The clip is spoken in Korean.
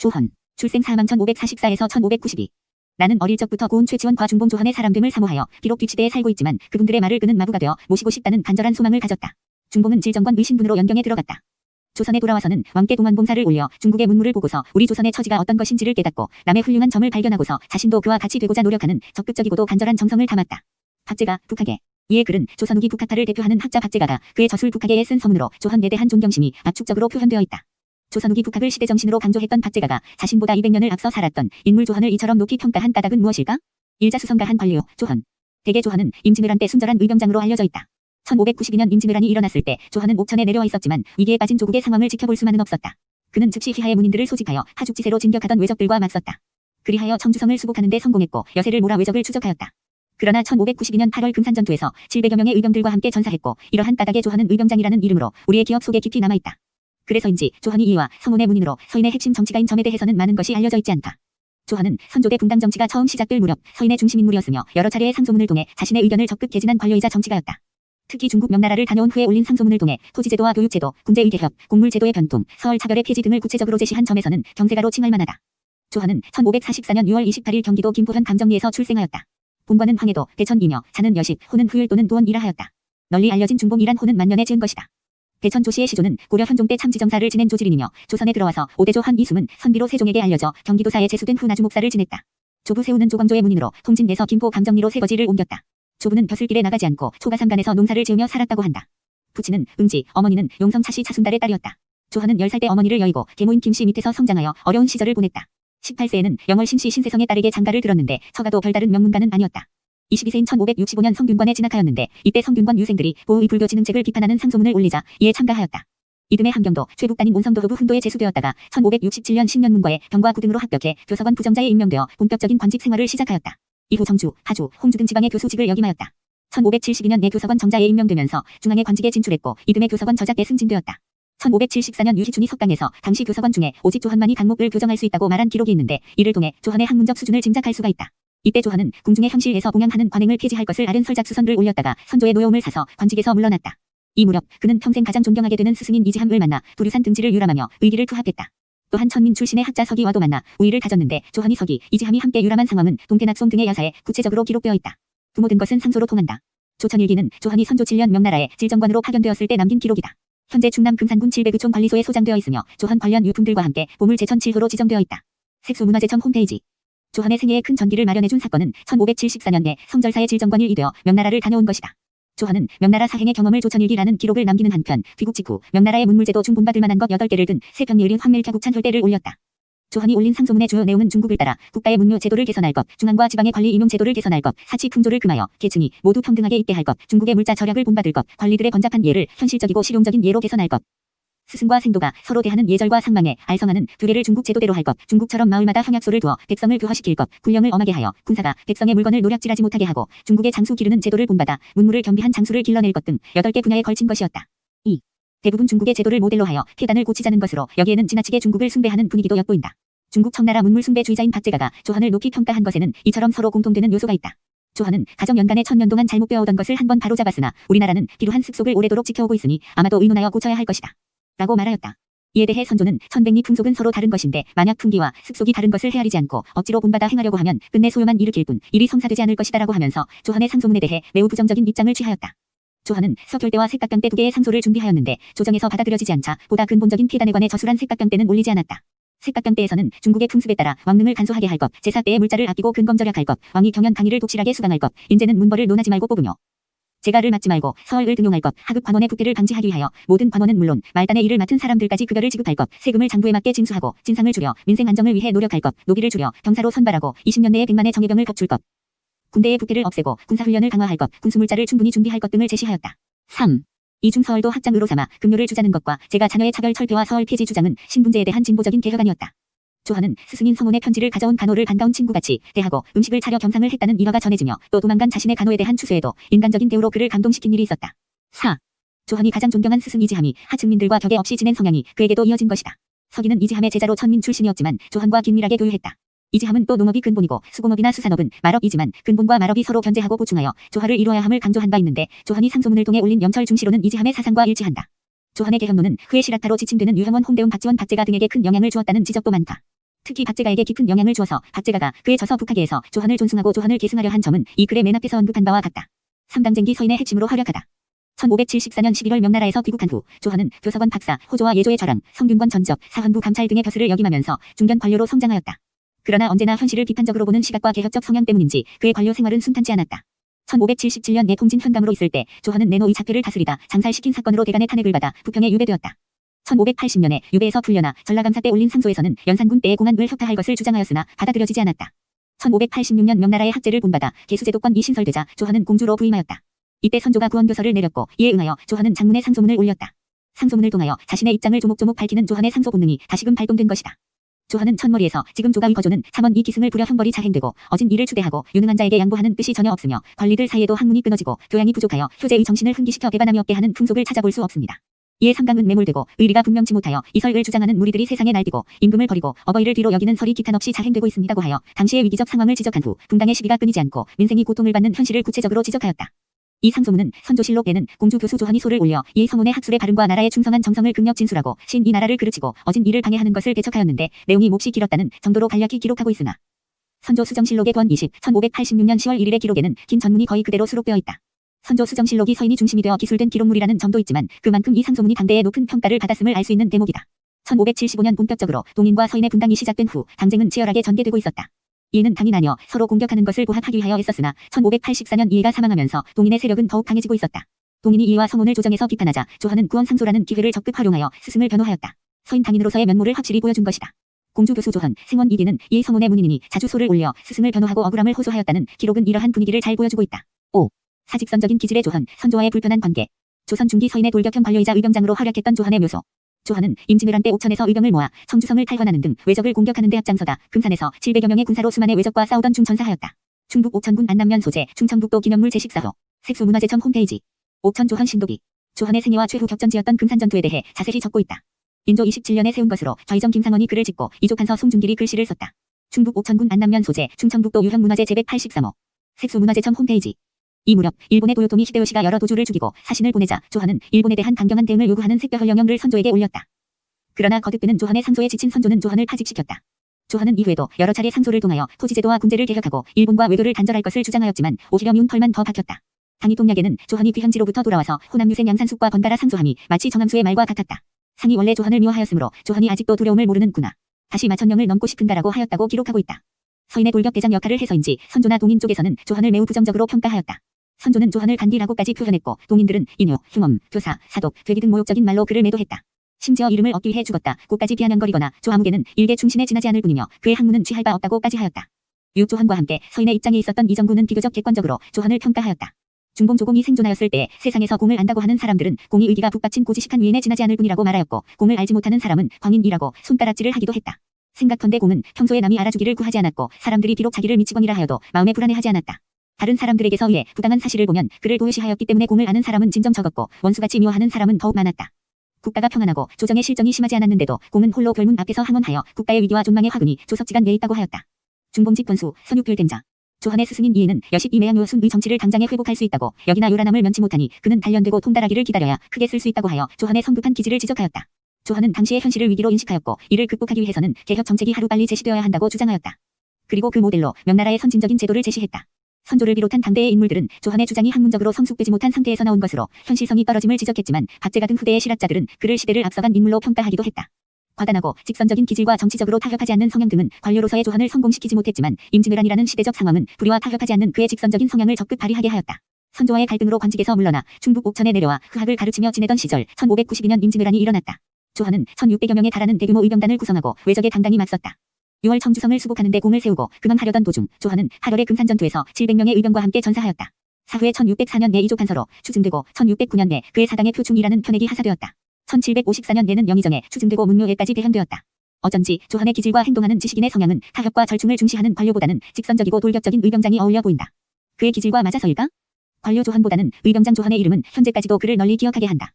조헌. 출생 사망 1544에서 1592. 나는 어릴 적부터 고은 최지원과 중봉 조헌의 사람됨을 사모하여 비록 뒤치대에 살고 있지만 그분들의 말을 끄는 마부가 되어 모시고 싶다는 간절한 소망을 가졌다. 중봉은 질정권 의신분으로 연경에 들어갔다. 조선에 돌아와서는 왕께 동안봉사를 올려 중국의 문물을 보고서 우리 조선의 처지가 어떤 것인지를 깨닫고 남의 훌륭한 점을 발견하고서 자신도 그와 같이 되고자 노력하는 적극적이고도 간절한 정성을 담았다. 박제가 북학에 이에 글은 조선 후기 북학파를 대표하는 학자 박제가가 그의 저술 북학에에 쓴 서문으로 조헌에 대한 존경심이 압축적으로 표현되어 있다. 조선 후기 북학을 시대 정신으로 강조했던 박제가가 자신보다 200년을 앞서 살았던 인물 조헌을 이처럼 높이 평가한 까닭은 무엇일까? 일자수성가한 관료 조헌. 대개 조헌은 임진왜란 때 순절한 의병장으로 알려져 있다. 1592년 임진왜란이 일어났을 때 조헌은 옥천에 내려와 있었지만 위기에 빠진 조국의 상황을 지켜볼 수만은 없었다. 그는 즉시 휘하의 문인들을 소집하여 하죽지세로 진격하던 외적들과 맞섰다. 그리하여 청주성을 수복하는 데 성공했고 여세를 몰아 외적을 추적하였다. 그러나 1592년 8월 금산전투에서 700여 명의 의병들과 함께 전사했고 이러한 까닭에 조헌은 의병장이라는 이름으로 우리의 기억 속에 깊이 남아있다. 그래서인지 조헌이 이와 성운의 문인으로 서인의 핵심 정치가인 점에 대해서는 많은 것이 알려져 있지 않다. 조헌은 선조대 분당 정치가 처음 시작될 무렵 서인의 중심 인물이었으며 여러 차례의 상소문을 통해 자신의 의견을 적극 개진한 관료이자 정치가였다. 특히 중국 명나라를 다녀온 후에 올린 상소문을 통해 토지제도와 교육제도, 군제의 개혁, 공물제도의 변통, 서울 차별의 폐지 등을 구체적으로 제시한 점에서는 경제가로 칭할 만하다. 조헌은 1544년 6월 28일 경기도 김포현 감정리에서 출생하였다. 본관은 황해도, 대천이며 자는 여식, 호는 후율 또는 두원이라 하였다. 널리 알려진 중봉이란 호는 만년에 지은 것이다. 대천 조씨의 시조는 고려 현종 때 참지정사를 지낸 조질인이며 조선에 들어와서 오대조 한 이숨은 선비로 세종에게 알려져 경기도사에 제수된 후 나주 목사를 지냈다. 조부 세우는 조광조의 문인으로 통진 내서 김포 감정리로 새거지를 옮겼다. 조부는 벼슬길에 나가지 않고 초가상간에서 농사를 지으며 살았다고 한다. 부친은 응지, 어머니는 용성 차씨 차순달의 딸이었다. 조헌은 10살 때 어머니를 여의고 계모인 김씨 밑에서 성장하여 어려운 시절을 보냈다. 18세에는 영월 신씨 신세성의 딸에게 장가를 들었는데 처가도 별다른 명문가는 아니었다. 22세인 1565년 성균관에 진학하였는데 이때 성균관 유생들이 보의 불교 진흥책을 비판하는 상소문을 올리자 이에 참가하였다. 이듬해 함경도 최북단인 온성도호부 훈도에 제수되었다가 1567년 신년문과에 병과 구등으로 합격해 교서관 부정자에 임명되어 본격적인 관직 생활을 시작하였다. 이후 정주, 하주, 홍주 등 지방의 교수직을 역임하였다. 1572년 내 교서관 정자에 임명되면서 중앙의 관직에 진출했고 이듬해 교서관 저작에 승진되었다. 1574년 유희춘이 석당에서 당시 교서관 중에 오직 조헌만이 강목을 교정할 수 있다고 말한 기록이 있는데 이를 통해 조헌의 학문적 수준을 짐작할 수가 있다. 이때 조헌은 궁중의 현실에서 봉양하는 관행을 폐지할 것을 아른 설작 수선을 올렸다가 선조의 노여움을 사서 관직에서 물러났다. 이 무렵 그는 평생 가장 존경하게 되는 스승인 이지함을 만나 두류산 등지를 유람하며 의기를 투합했다. 또한 천민 출신의 학자 서기와도 만나 우위를 다졌는데 조헌이 서기, 이지함이 함께 유람한 상황은 동태낙송 등의 야사에 구체적으로 기록되어 있다. 두 모든 것은 상소로 통한다. 조천일기는 조헌이 선조 7년 명나라에 질정관으로 파견되었을 때 남긴 기록이다. 현재 충남 금산군 칠배구촌 관리소에 소장되어 있으며 조헌 관련 유품들과 함께 보물 제천 7호로 지정되어 있다. 색소문화재청 홈페이지 조헌의 생애에 큰 전기를 마련해준 사건은 1574년에 성절사의 질정관일이 되어 명나라를 다녀온 것이다. 조헌은 명나라 사행의 경험을 조천일기라는 기록을 남기는 한편 귀국 직후 명나라의 문물제도 중본받을 만한 것 8개를 든 세편리 을인 황밀캬국찬 혈대를 올렸다. 조헌이 올린 상소문의 주요 내용은 중국을 따라 국가의 문묘 제도를 개선할 것, 중앙과 지방의 관리 임용 제도를 개선할 것, 사치 풍조를 금하여 계층이 모두 평등하게 입대할 것, 중국의 물자 절약을 본받을 것, 관리들의 번잡한 예를 현실적이고 실용적인 예로 개선할 것. 스승과 생도가 서로 대하는 예절과 상망에 알성하는 두례를 중국 제도대로 할 것, 중국처럼 마을마다 형약소를 두어 백성을 교화시킬 것, 군령을 엄하게 하여 군사가 백성의 물건을 노략질하지 못하게 하고 중국의 장수 기르는 제도를 본받아 문물을 겸비한 장수를 길러낼 것 등 8개 분야에 걸친 것이었다. 2. 대부분 중국의 제도를 모델로 하여 폐단을 고치자는 것으로 여기에는 지나치게 중국을 숭배하는 분위기도 엿보인다. 중국 청나라 문물 숭배주의자인 박제가가 조헌을 높이 평가한 것에는 이처럼 서로 공통되는 요소가 있다. 조헌은 가정 연간에 천년 동안 잘못 배워오던 것을 한 번 바로잡았으나 우리나라는 필요한 습속을 오래도록 지켜오고 있으니 아마도 의논하여 고쳐야 할 것이다. 라고 말하였다. 이에 대해 선조는 천백리 풍속은 서로 다른 것인데 만약 풍기와 습속이 다른 것을 헤아리지 않고 억지로 본받아 행하려고 하면 끝내 소요만 일으킬 뿐 일이 성사되지 않을 것이다라고 하면서 조헌의 상소문에 대해 매우 부정적인 입장을 취하였다. 조헌은 서결대와 색각병대 두 개의 상소를 준비하였는데 조정에서 받아들여지지 않자 보다 근본적인 폐단에 관해 저술한 색각병대는 올리지 않았다. 색각병대에서는 중국의 풍습에 따라 왕릉을 간소하게 할 것, 제사 때의 물자를 아끼고 근검 절약할 것, 왕이 경연 강의를 독실하게 수강할 것, 인제는 문벌을 논하지 말고 뽑으며 제가를 맡지 말고 서얼을 등용할 것, 하급 관원의 부패를 방지하기 위하여 모든 관원은 물론 말단의 일을 맡은 사람들까지 급여를 지급할 것, 세금을 장부에 맞게 징수하고 진상을 줄여 민생 안정을 위해 노력할 것, 노비를 줄여 병사로 선발하고 20년 내에 100만의 정예병을 거출 것, 군대의 부패를 없애고 군사훈련을 강화할 것, 군수물자를 충분히 준비할 것 등을 제시하였다. 3. 이중 서얼도 학장으로 삼아 급료를 주자는 것과 제가 자녀의 차별 철폐와 서얼 폐지 주장은 신분제에 대한 진보적인 개혁안이었다. 조헌은 스승인 성원의 편지를 가져온 간호를 반가운 친구같이 대하고 음식을 차려 겸상을 했다는 일화가 전해지며 또 도망간 자신의 간호에 대한 추수에도 인간적인 대우로 그를 감동시킨 일이 있었다. 4. 조헌이 가장 존경한 스승 이지함이 하층민들과 격에 없이 지낸 성향이 그에게도 이어진 것이다. 서기는 이지함의 제자로 천민 출신이었지만 조헌과 긴밀하게 교류했다. 이지함은 또 농업이 근본이고 수공업이나 수산업은 말업이지만 근본과 말업이 서로 견제하고 보충하여 조화를 이루어야 함을 강조한 바 있는데 조헌이 상소문을 통해 올린 영철 중시로는 이지함의 사상과 일치한다. 조헌의 개혁론은 후의 실학타로 지칭되는 유형원 홍대운 박지원 박제가 등에게 큰 영향을 주었다는 지적도 많다. 특히 박제가에게 깊은 영향을 주어서 박제가가 그의 저서 북하계에서 조한을 존숭하고 조한을 계승하려 한 점은 이 글의 맨 앞에서 언급한 바와 같다. 삼당쟁기 서인의 핵심으로 활약하다. 1574년 11월 명나라에서 귀국한 후 조한은 교서관 박사, 호조와 예조의 저랑, 성균관 전적, 사헌부 감찰 등의 벼슬을 역임하면서 중견 관료로 성장하였다. 그러나 언제나 현실을 비판적으로 보는 시각과 개혁적 성향 때문인지 그의 관료 생활은 순탄치 않았다. 1577년 내 통진 현감으로 있을 때 조한은 내노이 자폐를 다스리다 장살시킨 사건으로 대간의 탄핵을 받아 부평에 유배되었다. 1580년에 유배에서 풀려나 전라감사 때 올린 상소에서는 연산군 때의 공안을 혁파할 것을 주장하였으나 받아들여지지 않았다. 1586년 명나라의 학제를 본받아 개수제도권이 신설되자 조한은 공주로 부임하였다. 이때 선조가 구원교서를 내렸고 이에 응하여 조한은 장문의 상소문을 올렸다. 상소문을 통하여 자신의 입장을 조목조목 밝히는 조한의 상소 본능이 다시금 발동된 것이다. 조한은 첫머리에서 지금 조가의 거조는 참원 이 기승을 부려 형벌이 자행되고 어진 이를 추대하고 유능한 자에게 양보하는 뜻이 전혀 없으며 관리들 사이에도 학문이 끊어지고 교양이 부족하여 효제의 정신을 흥기시켜 배반함이 없게 하는 풍속을 찾아볼 수 없습니다. 이에 삼강은 매몰되고 의리가 분명치 못하여 이설을 주장하는 무리들이 세상에 날뛰고 임금을 버리고 어버이를 뒤로 여기는 설이 기탄 없이 자행되고 있습니다고 하여 당시의 위기적 상황을 지적한 후 분당의 시비가 끊이지 않고 민생이 고통을 받는 현실을 구체적으로 지적하였다. 이 상소문은 선조실록에는 공주 교수 조한이 소를 올려 이 서문의 학술의 발음과 나라의 충성한 정성을 극력 진술하고 신 이 나라를 그르치고 어진 이를 방해하는 것을 배척하였는데 내용이 몹시 길었다는 정도로 간략히 기록하고 있으나 선조 수정실록의 권 20, 1586년 10월 1일의 기록에는 긴 전문이 거의 그대로 수록되어 있다. 선조 수정실록이 서인이 중심이 되어 기술된 기록물이라는 점도 있지만 그만큼 이 상소문이 당대의 높은 평가를 받았음을 알 수 있는 대목이다. 1575년 본격적으로 동인과 서인의 분당이 시작된 후 당쟁은 치열하게 전개되고 있었다. 이는 나뉘어 서로 공격하는 것을 보합하기 위하여 했었으나 1584년 이해가 사망하면서 동인의 세력은 더욱 강해지고 있었다. 동인이 이해와 서문을 조정해서 비판하자 조하는 구원 상소라는 기회를 적극 활용하여 스승을 변호하였다. 서인 당인으로서의 면모를 확실히 보여준 것이다. 공주 교수 조한, 승원 이기는 이 서문의 문인이니 자주 소를 올려 스승을 변호하고 억울함을 호소하였다는 기록은 이러한 분위기를 잘 보여주고 있다. 5. 사직선적인 기질의 조한, 선조와의 불편한 관계. 조선 중기 서인의 돌격형 관료이자 의병장으로 활약했던 조한의 묘소. 조한은 임진왜란 때 옥천에서 의병을 모아 청주성을 탈환하는 등 외적을 공격하는 데 앞장서다. 금산에서 700여 명의 군사로 수만의 외적과 싸우던 중천사하였다. 충북 옥천군 안남면 소재 충청북도 기념물 제식사호 색소문화재청 홈페이지 옥천 조한 신도기 조한의 생애와 최후 격전지였던 금산전투에 대해 자세히 적고 있다. 인조 27년에 세운 것으로 좌이정 김상원이 글을 짓고 이족한서 송중길이 글씨를 썼다. 충북 옥천군 안남면 소재 충청북도 유형문화재 제183호 색소문화재청 홈페이지 이 무렵 일본의 도요토미 히데요시가 여러 도주를 죽이고 사신을 보내자 조한은 일본에 대한 강경한 대응을 요구하는 색별헌 영령을 선조에게 올렸다. 그러나 거듭되는 조한의 상소에 지친 선조는 조한을 파직시켰다. 조한은 이후에도 여러 차례 상소를 통하여 토지제도와 군제를 개혁하고 일본과 외교를 단절할 것을 주장하였지만 오히려 미운 털만 더 박혔다. 당이 동략에는 조한이 귀현지로부터 돌아와서 호남 유생 양산숙과 번갈아 상소함이 마치 정함수의 말과 같았다. 상이 원래 조한을 미워하였으므로 조한이 아직도 두려움을 모르는구나. 다시 마천령을 넘고 싶은가라고 하였다고 기록하고 있다. 서인의 돌격대장 역할을 해서인지 선조나 동인 쪽에서는 조한을 매우 부정적으로 평가하였다. 선조는 조한을 간디라고까지 표현했고 동인들은 인유, 흉엄, 교사, 사독, 되기 등 모욕적인 말로 그를 매도했다. 심지어 이름을 얻기 위해 죽었다. 고까지 비아냥거리거나 조아무개는 일개 충신에 지나지 않을 뿐이며 그의 학문은 취할 바 없다고까지 하였다. 육조한과 함께 서인의 입장에 있었던 이정구는 비교적 객관적으로 조한을 평가하였다. 중봉 조공이 생존하였을 때 세상에서 공을 안다고 하는 사람들은 공이 의기가 북받친 고지식한 위인에 지나지 않을 뿐이라고 말하였고 공을 알지 못하는 사람은 광인이라고 손가락질을 하기도 했다. 생각컨대 공은 평소에 남이 알아주기를 구하지 않았고 사람들이 비록 자기를 미치광이라 하여도 마음에 불안해하지 않았다. 다른 사람들에게서 의해 부당한 사실을 보면 그를 도외시하였기 때문에 공을 아는 사람은 진정 적었고 원수같이 미워하는 사람은 더욱 많았다. 국가가 평안하고 조정의 실정이 심하지 않았는데도 공은 홀로 별문 앞에서 항원하여 국가의 위기와 존망의 화근이 조석지간 내에 있다고 하였다. 중봉직 권수, 선유필된자. 조한의 스승인 이에는 여십 이매양 요 순의 정치를 당장에 회복할 수 있다고 여기나 요란함을 면치 못하니 그는 단련되고 통달하기를 기다려야 크게 쓸 수 있다고 하여 조한의 성급한 기질을 지적하였다. 조한은 당시의 현실을 위기로 인식하였고 이를 극복하기 위해서는 개혁 정책이 하루빨리 제시되어야 한다고 주장하였다. 그리고 그 모델로 명나라의 선진적인 제도를 제시했다. 선조를 비롯한 당대의 인물들은 조한의 주장이 학문적으로 성숙되지 못한 상태에서 나온 것으로 현실성이 떨어짐을 지적했지만 박제가 등 후대의 실학자들은 그를 시대를 앞서간 인물로 평가하기도 했다. 과단하고 직선적인 기질과 정치적으로 타협하지 않는 성향 등은 관료로서의 조한을 성공시키지 못했지만 임진왜란이라는 시대적 상황은 불의와 타협하지 않는 그의 직선적인 성향을 적극 발휘하게 하였다. 선조와의 갈등으로 관직에서 물러나 충북 옥천에 내려와 흑학을 가르치며 지내던 시절 1592년 임진왜란이 일어났다. 조한은 1600여 명에 달하는 대규모 의병단을 구성하고 외적에 당당히 맞섰다. 6월 청주성을 수복하는 데 공을 세우고 근원하려던 도중 조한은 8월의 금산전투에서 700명의 의병과 함께 전사하였다. 사후에 1604년 내 이조 판서로 추증되고 1609년 내 그의 사당의 표충이라는 편액이 하사되었다. 1754년 내는 영의정에 추증되고 문묘에까지 배현되었다. 어쩐지 조한의 기질과 행동하는 지식인의 성향은 타협과 절충을 중시하는 관료보다는 직선적이고 돌격적인 의병장이 어울려 보인다. 그의 기질과 맞아서일까? 관료 조한보다는 의병장 조한의 이름은 현재까지도 그를 널리 기억하게 한다.